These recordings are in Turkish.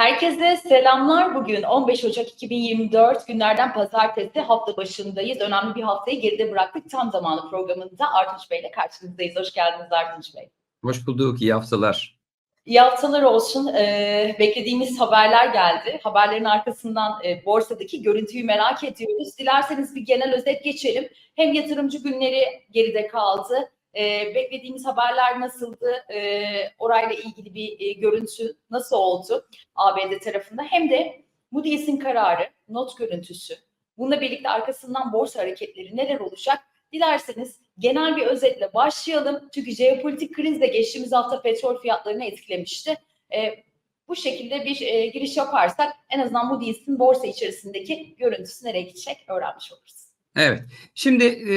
Herkese selamlar. Bugün 15 Ocak 2024 günlerden pazartesi hafta başındayız. Önemli bir haftayı geride bıraktık. Tam zamanı programında Artunç Bey ile karşınızdayız. Hoş geldiniz Artunç Bey. Hoş bulduk, iyi haftalar. İyi haftalar olsun. Ee, beklediğimiz haberler geldi. Haberlerin arkasından e, borsadaki görüntüyü merak ediyoruz. Dilerseniz bir genel özet geçelim. Hem yatırımcı günleri geride kaldı. Ee, beklediğimiz haberler nasıldı? Ee, orayla ilgili bir e, görüntü nasıl oldu ABD tarafında? Hem de Moody's'in kararı, not görüntüsü. Bununla birlikte arkasından borsa hareketleri neler olacak? Dilerseniz genel bir özetle başlayalım. Çünkü jeopolitik kriz de geçtiğimiz hafta petrol fiyatlarını etkilemişti. Ee, bu şekilde bir e, giriş yaparsak en azından Moody's'in borsa içerisindeki görüntüsü nereye gidecek öğrenmiş oluruz. Evet, şimdi e,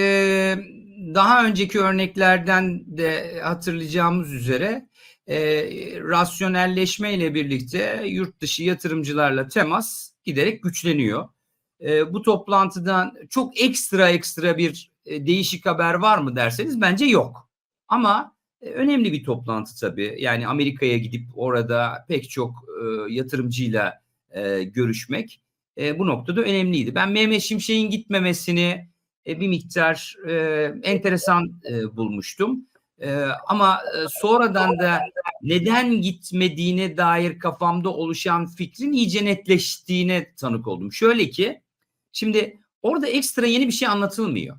daha önceki örneklerden de hatırlayacağımız üzere e, rasyonelleşme ile birlikte yurt dışı yatırımcılarla temas giderek güçleniyor. E, bu toplantıdan çok ekstra ekstra bir e, değişik haber var mı derseniz bence yok. Ama e, önemli bir toplantı tabii. Yani Amerika'ya gidip orada pek çok e, yatırımcıyla e, görüşmek e, bu noktada önemliydi. Ben Mehmet Şimşek'in gitmemesini e, bir miktar e, enteresan e, bulmuştum. E, ama sonradan da neden gitmediğine dair kafamda oluşan fikrin iyice netleştiğine tanık oldum. Şöyle ki, şimdi orada ekstra yeni bir şey anlatılmıyor.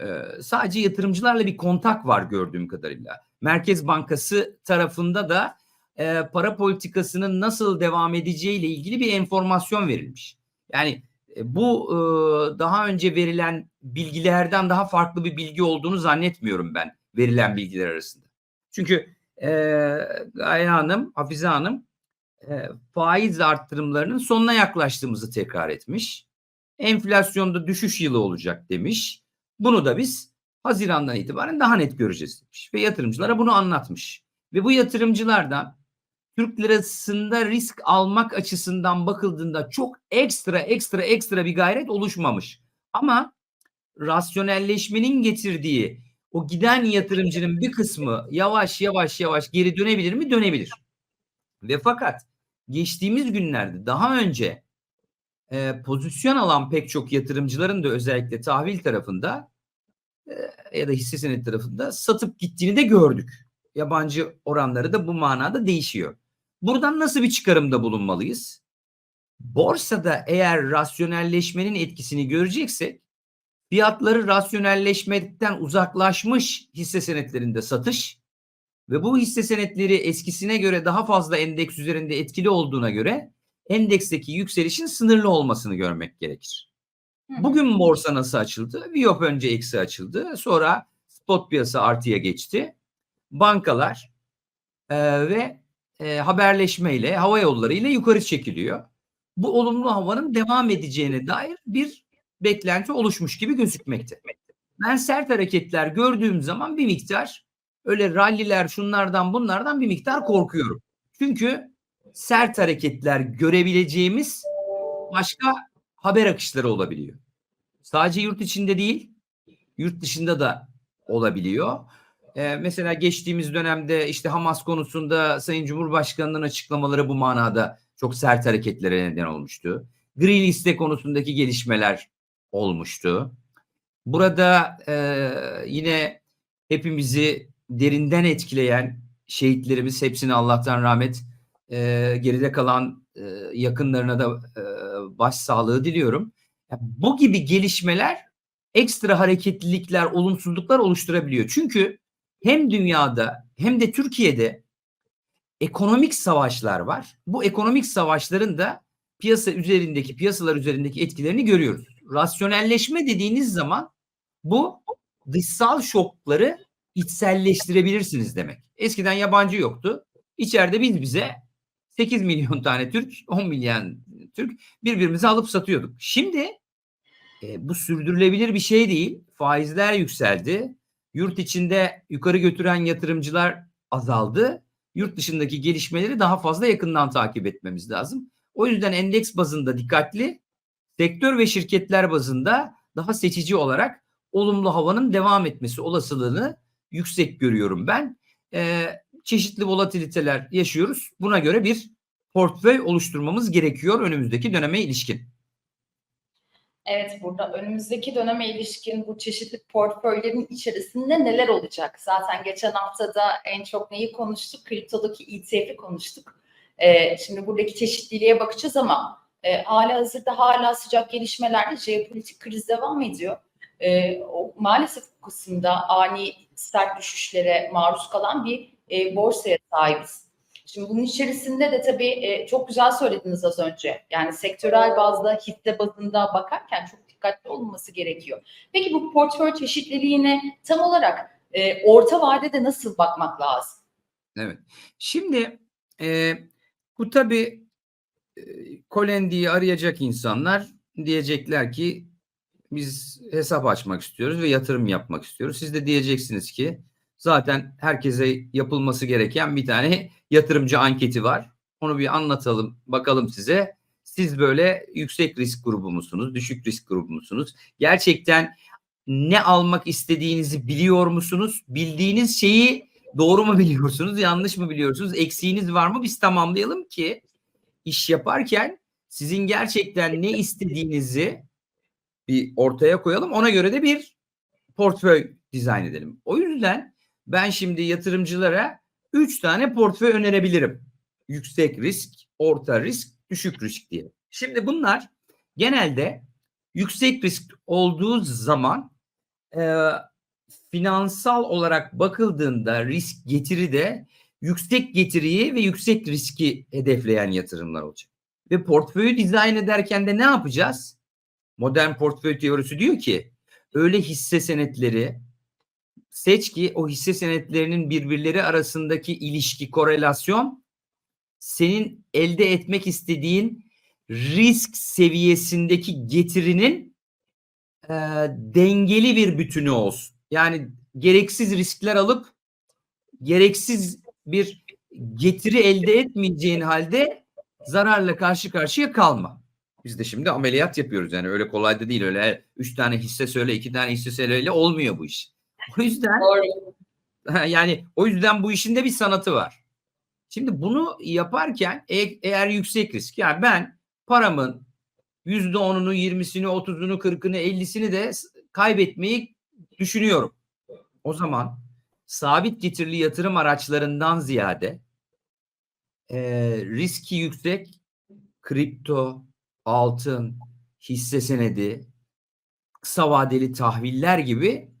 E, sadece yatırımcılarla bir kontak var gördüğüm kadarıyla. Merkez Bankası tarafında da e, para politikasının nasıl devam edeceğiyle ilgili bir enformasyon verilmiş. Yani e, bu e, daha önce verilen bilgilerden daha farklı bir bilgi olduğunu zannetmiyorum ben verilen bilgiler arasında. Çünkü e, Gaye Hanım, Hafize Hanım e, faiz arttırımlarının sonuna yaklaştığımızı tekrar etmiş. Enflasyonda düşüş yılı olacak demiş. Bunu da biz Haziran'dan itibaren daha net göreceğiz demiş. Ve yatırımcılara bunu anlatmış. Ve bu yatırımcılardan Türk lirasında risk almak açısından bakıldığında çok ekstra ekstra ekstra bir gayret oluşmamış. Ama rasyonelleşmenin getirdiği o giden yatırımcının bir kısmı yavaş yavaş yavaş geri dönebilir mi? Dönebilir. Ve fakat geçtiğimiz günlerde daha önce e, pozisyon alan pek çok yatırımcıların da özellikle tahvil tarafında e, ya da hisse senedi tarafında satıp gittiğini de gördük. Yabancı oranları da bu manada değişiyor. Buradan nasıl bir çıkarımda bulunmalıyız? Borsada eğer rasyonelleşmenin etkisini göreceksek fiyatları rasyonelleşmekten uzaklaşmış hisse senetlerinde satış ve bu hisse senetleri eskisine göre daha fazla endeks üzerinde etkili olduğuna göre endeksteki yükselişin sınırlı olmasını görmek gerekir. Bugün borsa nasıl açıldı? Viyop önce eksi açıldı. Sonra spot piyasa artıya geçti. Bankalar e, ve e, haberleşmeyle, hava yolları ile yukarı çekiliyor. Bu olumlu havanın devam edeceğine dair bir beklenti oluşmuş gibi gözükmekte. Ben sert hareketler gördüğüm zaman bir miktar öyle ralliler şunlardan bunlardan bir miktar korkuyorum. Çünkü sert hareketler görebileceğimiz başka haber akışları olabiliyor. Sadece yurt içinde değil, yurt dışında da olabiliyor. Ee, mesela geçtiğimiz dönemde işte Hamas konusunda Sayın Cumhurbaşkanı'nın açıklamaları bu manada çok sert hareketlere neden olmuştu. Gri liste konusundaki gelişmeler olmuştu. Burada e, yine hepimizi derinden etkileyen şehitlerimiz hepsine Allah'tan rahmet e, geride kalan e, yakınlarına da e, başsağlığı diliyorum. Ya, bu gibi gelişmeler ekstra hareketlilikler, olumsuzluklar oluşturabiliyor. Çünkü hem dünyada hem de Türkiye'de ekonomik savaşlar var. Bu ekonomik savaşların da piyasa üzerindeki, piyasalar üzerindeki etkilerini görüyoruz. Rasyonelleşme dediğiniz zaman bu dışsal şokları içselleştirebilirsiniz demek. Eskiden yabancı yoktu. İçeride biz bize 8 milyon tane Türk, 10 milyon Türk birbirimizi alıp satıyorduk. Şimdi e, bu sürdürülebilir bir şey değil. Faizler yükseldi. Yurt içinde yukarı götüren yatırımcılar azaldı. Yurt dışındaki gelişmeleri daha fazla yakından takip etmemiz lazım. O yüzden endeks bazında dikkatli, sektör ve şirketler bazında daha seçici olarak olumlu havanın devam etmesi olasılığını yüksek görüyorum ben. Ee, çeşitli volatiliteler yaşıyoruz. Buna göre bir portföy oluşturmamız gerekiyor önümüzdeki döneme ilişkin. Evet burada önümüzdeki döneme ilişkin bu çeşitli portföylerin içerisinde neler olacak? Zaten geçen haftada en çok neyi konuştuk? Kriptodaki ETF'i konuştuk. Ee, şimdi buradaki çeşitliliğe bakacağız ama e, hala hazırda hala sıcak gelişmelerle jeopolitik kriz devam ediyor. Ee, o, maalesef bu kısımda ani sert düşüşlere maruz kalan bir e, borsaya sahibiz. Şimdi bunun içerisinde de tabii e, çok güzel söylediniz az önce. Yani sektörel bazda hisse bazında bakarken çok dikkatli olunması gerekiyor. Peki bu portföy çeşitliliğine tam olarak e, orta vadede nasıl bakmak lazım? Evet. Şimdi e, bu tabii e, arayacak insanlar diyecekler ki biz hesap açmak istiyoruz ve yatırım yapmak istiyoruz. Siz de diyeceksiniz ki zaten herkese yapılması gereken bir tane yatırımcı anketi var. Onu bir anlatalım bakalım size. Siz böyle yüksek risk grubu musunuz, düşük risk grubu musunuz? Gerçekten ne almak istediğinizi biliyor musunuz? Bildiğiniz şeyi doğru mu biliyorsunuz, yanlış mı biliyorsunuz? Eksiğiniz var mı? Biz tamamlayalım ki iş yaparken sizin gerçekten ne istediğinizi bir ortaya koyalım. Ona göre de bir portföy dizayn edelim. O yüzden ben şimdi yatırımcılara 3 tane portföy önerebilirim. Yüksek risk, orta risk, düşük risk diye. Şimdi bunlar genelde yüksek risk olduğu zaman e, finansal olarak bakıldığında risk getiri de yüksek getiriyi ve yüksek riski hedefleyen yatırımlar olacak. Ve portföyü dizayn ederken de ne yapacağız? Modern portföy teorisi diyor ki öyle hisse senetleri seç ki o hisse senetlerinin birbirleri arasındaki ilişki, korelasyon senin elde etmek istediğin risk seviyesindeki getirinin e, dengeli bir bütünü olsun. Yani gereksiz riskler alıp gereksiz bir getiri elde etmeyeceğin halde zararla karşı karşıya kalma. Biz de şimdi ameliyat yapıyoruz yani öyle kolay da değil öyle üç tane hisse söyle iki tane hisse söyle olmuyor bu iş. O yüzden Doğru. yani o yüzden bu işin de bir sanatı var. Şimdi bunu yaparken e- eğer yüksek risk yani ben paramın yüzde onunu, yirmisini, otuzunu, kırkını, ellisini de kaybetmeyi düşünüyorum. O zaman sabit getirili yatırım araçlarından ziyade e, riski yüksek kripto, altın, hisse senedi, kısa vadeli tahviller gibi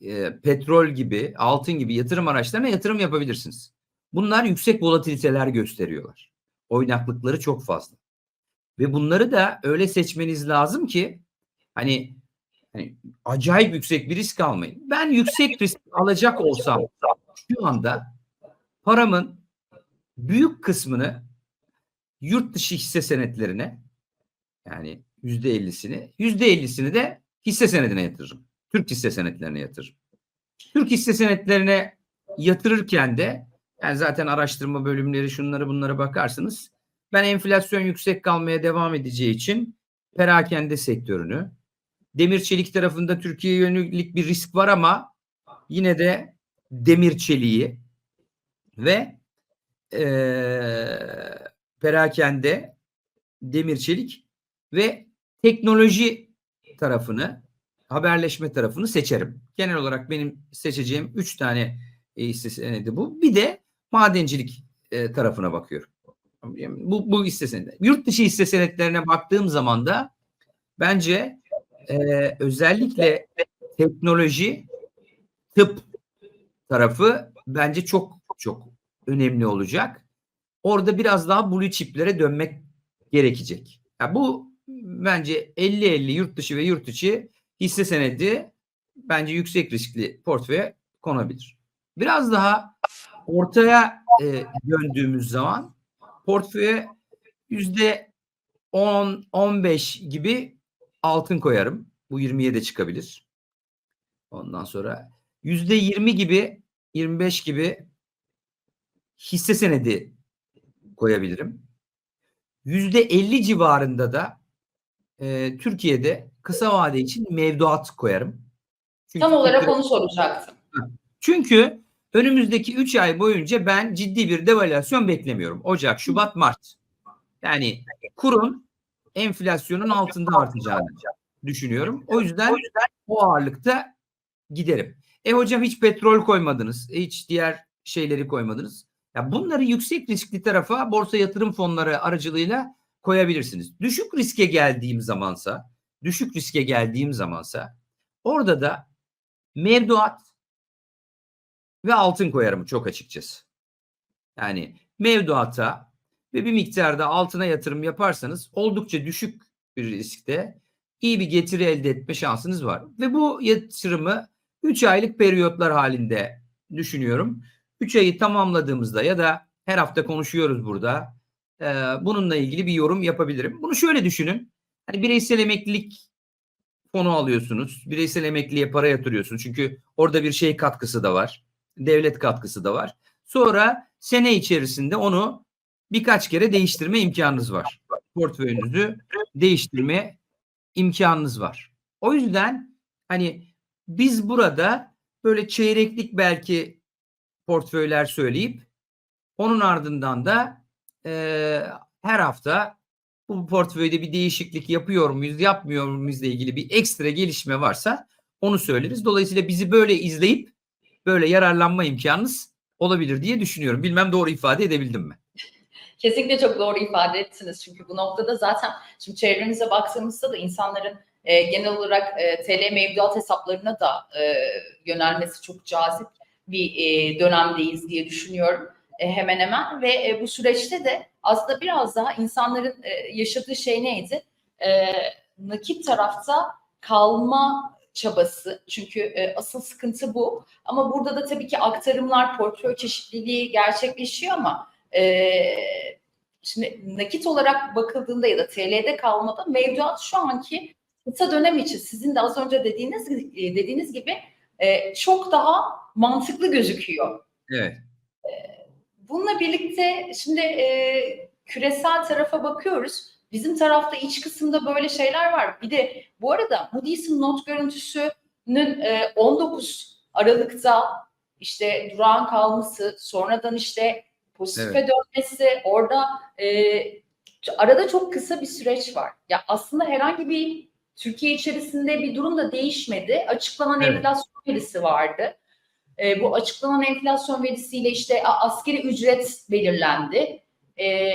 e, petrol gibi, altın gibi yatırım araçlarına yatırım yapabilirsiniz. Bunlar yüksek volatiliteler gösteriyorlar. Oynaklıkları çok fazla. Ve bunları da öyle seçmeniz lazım ki hani, hani acayip yüksek bir risk almayın. Ben yüksek risk alacak olsam şu anda paramın büyük kısmını yurt dışı hisse senetlerine yani yüzde ellisini, yüzde ellisini de hisse senedine yatırırım. Türk hisse senetlerine yatırırım. Türk hisse senetlerine yatırırken de yani zaten araştırma bölümleri şunları bunlara bakarsınız. Ben enflasyon yüksek kalmaya devam edeceği için perakende sektörünü, demir çelik tarafında Türkiye'ye yönelik bir risk var ama yine de demir çeliği ve eee perakende demir çelik ve teknoloji tarafını haberleşme tarafını seçerim. Genel olarak benim seçeceğim üç tane e, hisse senedi bu. Bir de madencilik e, tarafına bakıyorum. Bu, bu hisse senedi. Yurt dışı hisse senetlerine baktığım zaman da bence e, özellikle teknoloji, tıp tarafı bence çok çok önemli olacak. Orada biraz daha blue chiplere dönmek gerekecek. Ya bu bence 50-50 yurt dışı ve yurt içi hisse senedi bence yüksek riskli portföye konabilir. Biraz daha ortaya e, döndüğümüz zaman portföye yüzde 10-15 gibi altın koyarım. Bu 20'ye de çıkabilir. Ondan sonra yüzde 20 gibi 25 gibi hisse senedi koyabilirim. Yüzde 50 civarında da e, Türkiye'de kısa vade için mevduat koyarım. Çünkü Tam olarak onu soracaktım. çünkü önümüzdeki 3 ay boyunca ben ciddi bir devalüasyon beklemiyorum. Ocak, Şubat, Mart. Yani kurun enflasyonun altında artacağını düşünüyorum. O yüzden o ağırlıkta giderim. E hocam hiç petrol koymadınız. Hiç diğer şeyleri koymadınız. Ya bunları yüksek riskli tarafa borsa yatırım fonları aracılığıyla koyabilirsiniz. Düşük riske geldiğim zamansa, düşük riske geldiğim zamansa orada da mevduat ve altın koyarım çok açıkçası. Yani mevduata ve bir miktarda altına yatırım yaparsanız oldukça düşük bir riskte iyi bir getiri elde etme şansınız var. Ve bu yatırımı 3 aylık periyotlar halinde düşünüyorum. 3 ayı tamamladığımızda ya da her hafta konuşuyoruz burada. bununla ilgili bir yorum yapabilirim. Bunu şöyle düşünün. Hani bireysel emeklilik fonu alıyorsunuz. Bireysel emekliye para yatırıyorsunuz. Çünkü orada bir şey katkısı da var. Devlet katkısı da var. Sonra sene içerisinde onu birkaç kere değiştirme imkanınız var. Portföyünüzü değiştirme imkanınız var. O yüzden hani biz burada böyle çeyreklik belki portföyler söyleyip onun ardından da eee, her hafta bu portföyde bir değişiklik yapıyor muyuz, yapmıyor muyuz ile ilgili bir ekstra gelişme varsa onu söyleriz. Dolayısıyla bizi böyle izleyip böyle yararlanma imkanınız olabilir diye düşünüyorum. Bilmem doğru ifade edebildim mi? Kesinlikle çok doğru ifade ettiniz. Çünkü bu noktada zaten şimdi çevremize baktığımızda da insanların e, genel olarak e, TL mevduat hesaplarına da e, yönelmesi çok cazip bir e, dönemdeyiz diye düşünüyorum. E, hemen hemen ve e, bu süreçte de aslında biraz daha insanların e, yaşadığı şey neydi? Nakit tarafta kalma çabası. Çünkü e, asıl sıkıntı bu. Ama burada da tabii ki aktarımlar, portföy çeşitliliği gerçekleşiyor ama e, şimdi nakit olarak bakıldığında ya da TL'de kalmada mevduat şu anki kısa dönem için sizin de az önce dediğiniz dediğiniz gibi e, çok daha mantıklı gözüküyor. Evet. Bununla birlikte şimdi e, küresel tarafa bakıyoruz. Bizim tarafta iç kısımda böyle şeyler var. Bir de bu arada Moody's'in not görüntüsünün e, 19 Aralık'ta işte durağan kalması, sonradan işte pozitife dönmesi, orada e, arada çok kısa bir süreç var. Ya aslında herhangi bir Türkiye içerisinde bir durum da değişmedi. Açıklanan Evet. enflasyon verisi vardı. E, bu açıklanan enflasyon verisiyle işte a- askeri ücret belirlendi. E,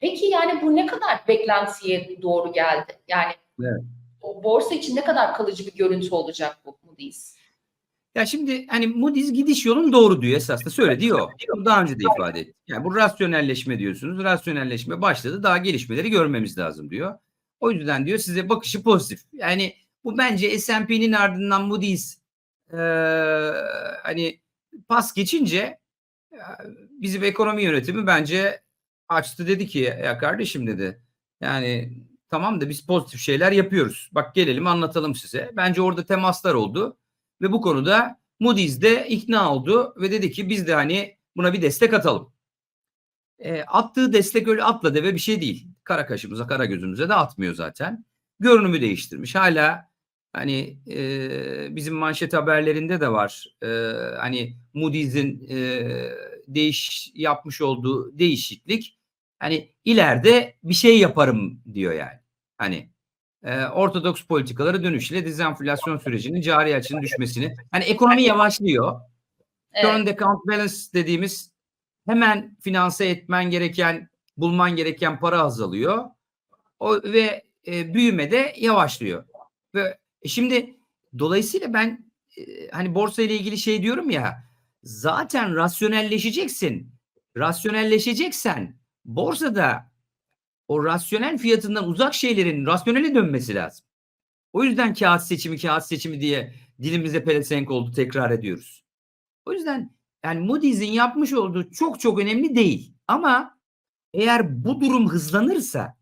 peki yani bu ne kadar beklentiye doğru geldi? Yani Evet. o borsa için ne kadar kalıcı bir görüntü olacak bu Moody's? Ya şimdi hani Moody's gidiş yolun doğru diyor esasında söylediği o. Daha önce de ifade ettik. Yani bu rasyonelleşme diyorsunuz. Rasyonelleşme başladı. Daha gelişmeleri görmemiz lazım diyor. O yüzden diyor size bakışı pozitif. Yani bu bence S&P'nin ardından Moody's eee, hani pas geçince bizim ekonomi yönetimi bence açtı dedi ki ya kardeşim dedi. Yani tamam da biz pozitif şeyler yapıyoruz. Bak gelelim anlatalım size. Bence orada temaslar oldu. Ve bu konuda Moody's de ikna oldu ve dedi ki biz de hani buna bir destek atalım. E, attığı destek öyle atla deve bir şey değil. Kara kaşımıza kara gözümüze de atmıyor zaten. Görünümü değiştirmiş. Hala hani e, bizim manşet haberlerinde de var. E, hani Moody's'in e, değiş yapmış olduğu değişiklik hani ileride bir şey yaparım diyor yani. Hani e, ortodoks politikalara dönüşüyle dezenflasyon sürecinin cari açının düşmesini. Hani ekonomi yavaşlıyor. Current account balance dediğimiz hemen finanse etmen gereken, bulman gereken para azalıyor. O ve e, büyüme de yavaşlıyor. Ve e, şimdi dolayısıyla ben e, hani borsa ile ilgili şey diyorum ya zaten rasyonelleşeceksin. Rasyonelleşeceksen borsada o rasyonel fiyatından uzak şeylerin rasyonele dönmesi lazım. O yüzden kağıt seçimi kağıt seçimi diye dilimize pelesenk oldu tekrar ediyoruz. O yüzden yani Moody's'in yapmış olduğu çok çok önemli değil. Ama eğer bu durum hızlanırsa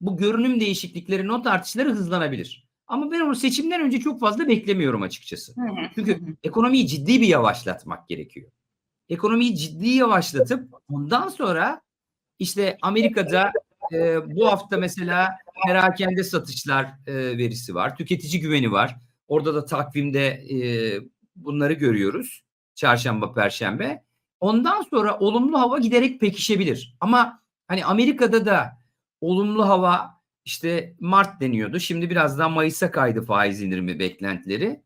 bu görünüm değişiklikleri, not artışları hızlanabilir. Ama ben onu seçimden önce çok fazla beklemiyorum açıkçası. Çünkü ekonomiyi ciddi bir yavaşlatmak gerekiyor. Ekonomiyi ciddi yavaşlatıp ondan sonra işte Amerika'da e, bu hafta mesela perakende satışlar e, verisi var. Tüketici güveni var. Orada da takvimde e, bunları görüyoruz. çarşamba, perşembe. Ondan sonra olumlu hava giderek pekişebilir. Ama hani Amerika'da da olumlu hava işte Mart deniyordu. Şimdi biraz daha Mayıs'a kaydı faiz indirimi beklentileri.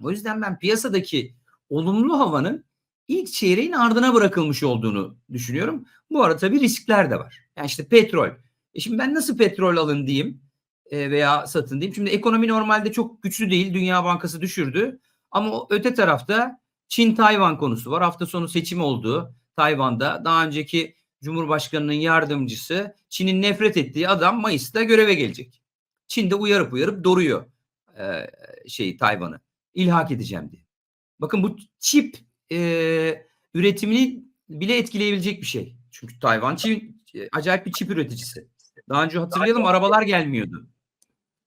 O yüzden ben piyasadaki olumlu havanın ilk çeyreğin ardına bırakılmış olduğunu düşünüyorum. Bu arada tabii riskler de var. Yani işte petrol. E şimdi ben nasıl petrol alın diyeyim e, veya satın diyeyim. Şimdi ekonomi normalde çok güçlü değil. Dünya Bankası düşürdü. Ama öte tarafta Çin-Tayvan konusu var. Hafta sonu seçim oldu Tayvan'da. Daha önceki Cumhurbaşkanı'nın yardımcısı Çin'in nefret ettiği adam Mayıs'ta göreve gelecek. Çin de uyarıp uyarıp doruyor e, şeyi Tayvan'ı. İlhak edeceğim diye. Bakın bu çip e, üretimini bile etkileyebilecek bir şey. Çünkü Tayvan Çin, e, acayip bir çip üreticisi. Daha önce hatırlayalım arabalar gelmiyordu.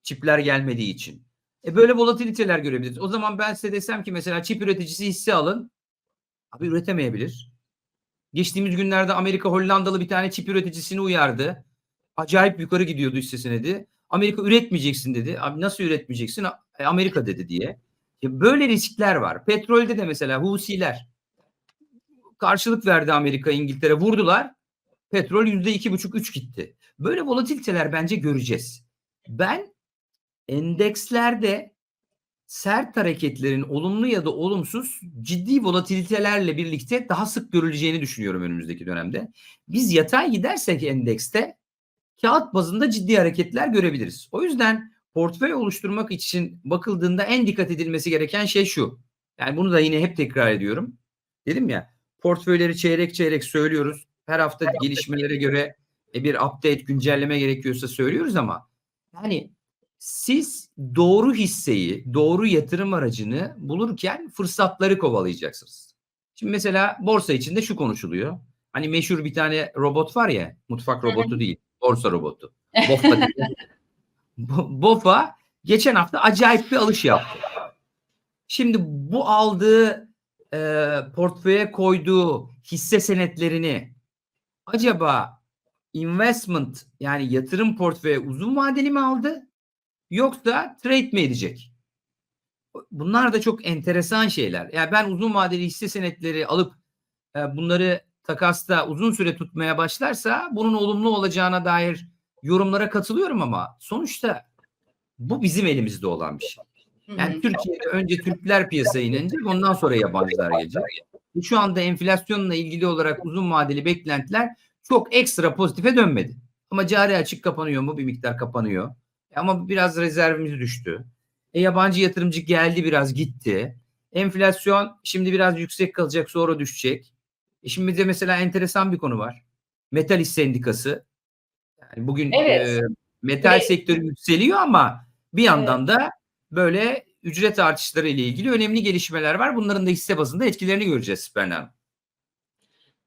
Çipler gelmediği için. E böyle volatiliteler görebiliriz. O zaman ben size desem ki mesela çip üreticisi hisse alın. Abi üretemeyebilir. Geçtiğimiz günlerde Amerika Hollandalı bir tane çip üreticisini uyardı. Acayip yukarı gidiyordu hissesine de. Amerika üretmeyeceksin dedi. Abi nasıl üretmeyeceksin? E, Amerika dedi diye. Böyle riskler var. Petrolde de mesela Husiler karşılık verdi Amerika, İngiltere vurdular. Petrol yüzde iki buçuk üç gitti. Böyle volatiliteler bence göreceğiz. Ben endekslerde sert hareketlerin olumlu ya da olumsuz ciddi volatilitelerle birlikte daha sık görüleceğini düşünüyorum önümüzdeki dönemde. Biz yatay gidersek endekste kağıt bazında ciddi hareketler görebiliriz. O yüzden portföy oluşturmak için bakıldığında en dikkat edilmesi gereken şey şu. Yani bunu da yine hep tekrar ediyorum. Dedim ya portföyleri çeyrek çeyrek söylüyoruz. Her hafta gelişmelere göre e, bir update güncelleme gerekiyorsa söylüyoruz ama yani siz doğru hisseyi, doğru yatırım aracını bulurken fırsatları kovalayacaksınız. Şimdi mesela borsa içinde şu konuşuluyor. Hani meşhur bir tane robot var ya, mutfak robotu değil, borsa robotu. BOFA BOFA geçen hafta acayip bir alış yaptı. Şimdi bu aldığı e, portföye koyduğu hisse senetlerini acaba investment yani yatırım portföye uzun vadeli mi aldı yoksa trade mi edecek? Bunlar da çok enteresan şeyler. Yani ben uzun vadeli hisse senetleri alıp e, bunları takasta uzun süre tutmaya başlarsa bunun olumlu olacağına dair yorumlara katılıyorum ama sonuçta bu bizim elimizde olan bir şey. Yani Türkiye'de önce Türkler piyasaya inecek ondan sonra yabancılar gelecek. Şu anda enflasyonla ilgili olarak uzun vadeli beklentiler çok ekstra pozitife dönmedi. Ama cari açık kapanıyor mu? Bir miktar kapanıyor. Ama biraz rezervimiz düştü. E, yabancı yatırımcı geldi biraz gitti. Enflasyon şimdi biraz yüksek kalacak sonra düşecek. E şimdi de mesela enteresan bir konu var. Metal İş Sendikası. Yani bugün Evet. e, metal Ve- sektörü yükseliyor ama bir yandan da böyle ücret artışları ile ilgili önemli gelişmeler var. Bunların da hisse bazında etkilerini göreceğiz Berna Hanım.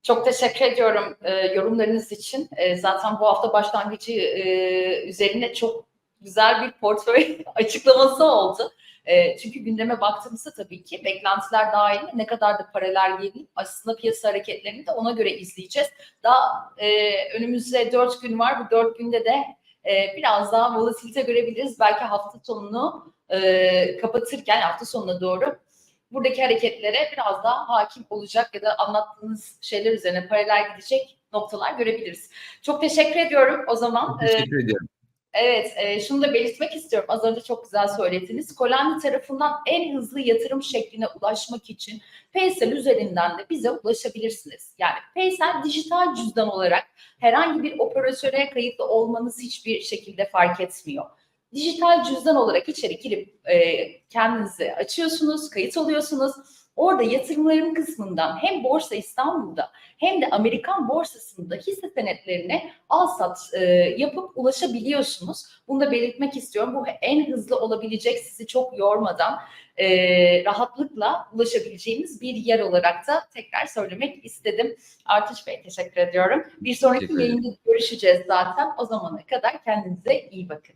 Çok teşekkür ediyorum e, yorumlarınız için. E, zaten bu hafta başlangıcı e, üzerine çok güzel bir portföy açıklaması oldu. E, çünkü gündeme baktığımızda tabii ki beklentiler dahilinde ne kadar da paralel gelip aslında piyasa hareketlerini de ona göre izleyeceğiz. Daha e, önümüzde dört gün var. Bu dört günde de e, biraz daha volatilite görebiliriz. Belki hafta sonunu e, kapatırken hafta sonuna doğru buradaki hareketlere biraz daha hakim olacak ya da anlattığınız şeyler üzerine paralel gidecek noktalar görebiliriz. Çok teşekkür ediyorum o zaman. Teşekkür ediyorum. Evet, e, şunu da belirtmek istiyorum. Az önce çok güzel söylediniz. Kolandi tarafından en hızlı yatırım şekline ulaşmak için Paysel üzerinden de bize ulaşabilirsiniz. Yani Paysel dijital cüzdan olarak herhangi bir operatöre kayıtlı olmanız hiçbir şekilde fark etmiyor. Dijital cüzdan olarak içeri girip e, kendinizi açıyorsunuz, kayıt oluyorsunuz. Orada yatırımların kısmından hem Borsa İstanbul'da hem de Amerikan borsasında hisse senetlerine al sat e, yapıp ulaşabiliyorsunuz. Bunu da belirtmek istiyorum. Bu en hızlı olabilecek sizi çok yormadan e, rahatlıkla ulaşabileceğimiz bir yer olarak da tekrar söylemek istedim. Artış Bey teşekkür ediyorum. Bir sonraki yayında görüşeceğiz zaten. O zamana kadar kendinize iyi bakın.